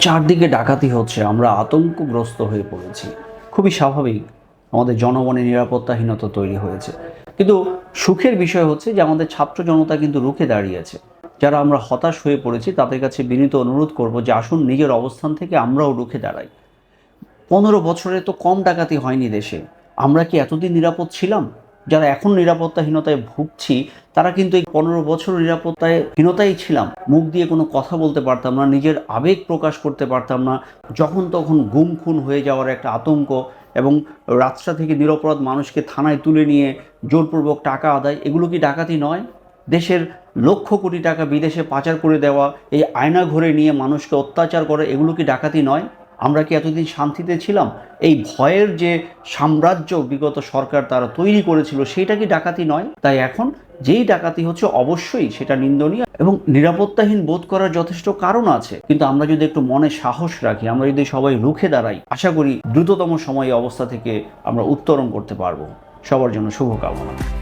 চারদিকে ডাকাতি হচ্ছে, আমরা আতঙ্কগ্রস্ত হয়ে পড়েছি। খুবই স্বাভাবিক, আমাদের জনগণের নিরাপত্তাহীনতা তৈরি হয়েছে। কিন্তু সুখের বিষয় হচ্ছে যে আমাদের ছাত্র জনতা কিন্তু রুখে দাঁড়িয়েছে যারা আমরা হতাশ হয়ে পড়েছি, তাদের কাছে বিনীত অনুরোধ করব যে আসুন নিজের অবস্থান থেকে আমরাও রুখে দাঁড়াই। পনেরো বছরে তো কম ডাকাতি হয়নি দেশে। আমরা কি এতদিন নিরাপদ ছিলাম? যারা এখন নিরাপত্তাহীনতায় ভুগছি, তারা কিন্তু এই পনেরো বছর নিরাপত্তায় হীনতাই ছিলাম। মুখ দিয়ে কোনো কথা বলতে পারতাম না, নিজের আবেগ প্রকাশ করতে পারতাম না। যখন তখন গুম খুন হয়ে যাওয়ার একটা আতঙ্ক এবং রাস্তা থেকে নিরপরাধ মানুষকে থানায় তুলে নিয়ে জোরপূর্বক টাকা আদায়, এগুলো কি ডাকাতি নয়? দেশের লক্ষ কোটি টাকা বিদেশে পাচার করে দেওয়া, এই আয়না ঘরে নিয়ে মানুষকে অত্যাচার করে, এগুলো কি ডাকাতি নয়? আমরা কি এতদিন শান্তিতে ছিলাম? এই ভয়ের যে সাম্রাজ্য বিগত সরকার তারা তৈরি করেছিল সেটা কি ডাকাতি নয়? তাই এখন যেই ডাকাতি হচ্ছে অবশ্যই সেটা নিন্দনীয় এবং নিরাপত্তাহীন বোধ করার যথেষ্ট কারণ আছে। কিন্তু আমরা যদি একটু মনে সাহস রাখি, আমরা যদি সবাই রুখে দাঁড়াই, আশা করি দ্রুততম সময় অবস্থা থেকে আমরা উত্তরণ করতে পারব। সবার জন্য শুভকামনা।